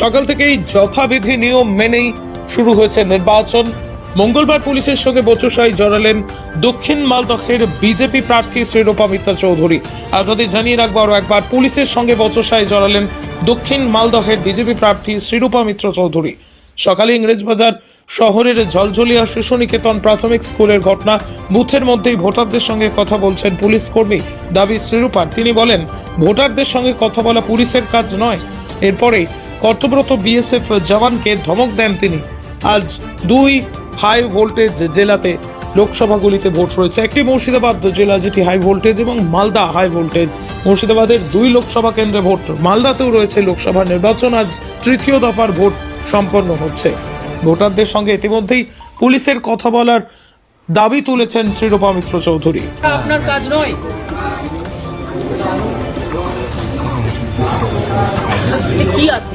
সকাল থেকেই যথাবিধি নিয়ম মেনেই শুরু হয়েছে নির্বাচন। মঙ্গলবার পুলিশের সঙ্গে বচসায় জড়ালেন দক্ষিণ মালদহের বিজেপি প্রার্থী শ্রীরূপা মিত্রা চৌধুরী। আপনাদের জানিয়ে রাখব আরও একবার, পুলিশের সঙ্গে বচসায় জড়ালেন দক্ষিণ মালদহের বিজেপি প্রার্থী শ্রীরূপা মিত্র চৌধুরী। সকালে ইংরেজবাজার শহরের ঝলঝলিয়া শিশু নিকেতন প্রাথমিক স্কুলের ঘটনা, বুথের মধ্যেই ভোটারদের সঙ্গে কথা বলছেন পুলিশ কর্মী দাবি শ্রীরূপার। তিনি বলেন, ভোটারদের সঙ্গে কথা বলা পুলিশের কাজ নয়, এরপরেই কর্তব্যরত বিএসএফ জওয়ানকে ধমক দেন তিনি। আজ দুই হাই ভোল্টেজ জেলাতে লোকসভাগুলিতে ভোট রয়েছে। একটি মুর্শিদাবাদ জেলা, যেটি হাই ভোল্টেজ এবং মালদা হাই ভোল্টেজ। মুর্শিদাবাদের দুই লোকসভা কেন্দ্রে ভোট। মালদাতেও রয়েছে লোকসভা নির্বাচন। আজ তৃতীয় দফার ভোট সম্পন্ন হচ্ছে। ভোটারদের সঙ্গে ইতিমধ্যেই পুলিশের কথা বলার দাবি তুলেছেন শ্রীরূপা মিত্র চৌধুরী। আপনার কাজ নয়। কি আছে?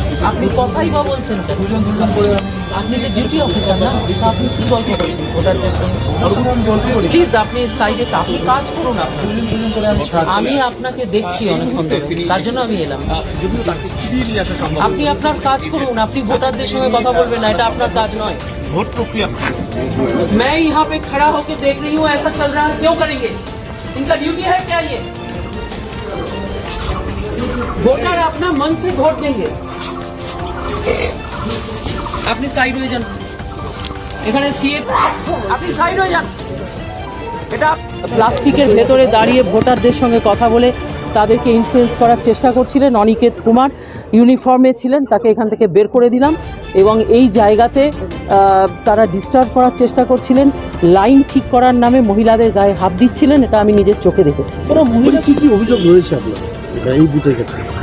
আপনি কথাই বা বলছেন কেন? আপনি তো ডিউটি অফিসার না তা আপনি কি গল্প করছেন ভোটারদের সঙ্গে প্লিজ আপনি সাইডে আপনি কাজ করুন আপনি আমি আপনাকে দেখছি অনেকক্ষণ ধরে তার জন্য আমি এলাম আপনি আপনার কাজ করুন আপনি ভোটারদের সঙ্গে কথা বলবেন না এটা আপনার কাজ নয় ভোট প্রক্রিয়া मैं यहाँ पे खड़ा होकर देख रही हूँ ऐसा चल रहा है क्यों करेंगे इनका ड्यूटी है क्या ये वोटर अपना मन से वोट देंगे আপনি সাইড হয়ে যান। এখানে সিএ আপনি সাইড হয়ে যান। এটা প্লাস্টিকের ভেতরে দাঁড়িয়ে ভোটারদের সঙ্গে কথা বলে তাদেরকে ইনফ্লুয়েন্স করার চেষ্টা করছিলেন অনিকেত কুমার। ইউনিফর্মে ছিলেন তাকে এখান থেকে বের করে দিলাম এবং এই জায়গাতে তারা ডিস্টার্ব করার চেষ্টা করছিলেন। লাইন ঠিক করার নামে মহিলাদের গায়ে হাত দিচ্ছিলেন এটা আমি নিজের চোখে দেখেছি। ওরা মহিলা কি কি অভিযোগ রয়েছে আপনার? এই বুথের ক্ষেত্রে?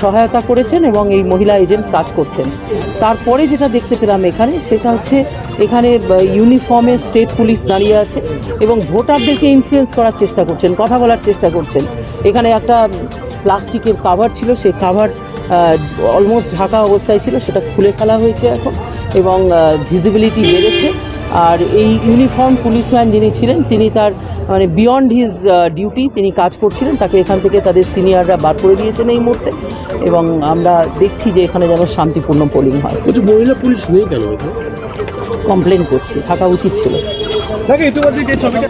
সহায়তা করেছেন এবং এই মহিলা এজেন্ট কাজ করছেন। তারপরে যেটা দেখতে পেলাম এখানে, সেটা হচ্ছে এখানে ইউনিফর্মে স্টেট পুলিশ দাঁড়িয়ে আছে এবং ভোটারদেরকে ইনফ্লুয়েন্স করার চেষ্টা করছেন, কথা বলার চেষ্টা করছেন। এখানে একটা প্লাস্টিকের কাভার ছিল, সেই কাভার অলমোস্ট ঢাকা অবস্থায় ছিল, সেটা খুলে ফেলা হয়েছে এখন এবং ভিজিবিলিটি বেড়েছে। আর এই ইউনিফর্ম পুলিশম্যান যিনি ছিলেন তিনি তার মানে বিয়ন্ড হিজ ডিউটি তিনি কাজ করছিলেন তাকে এখান থেকে তাদের সিনিয়ররা বার করে দিয়েছেন এই মুহূর্তে এবং আমরা দেখছি যে এখানে যেন শান্তিপূর্ণ পোলিং হয়। মহিলা পুলিশ নেই কেন? কমপ্লেন করছি থাকা উচিত ছিল।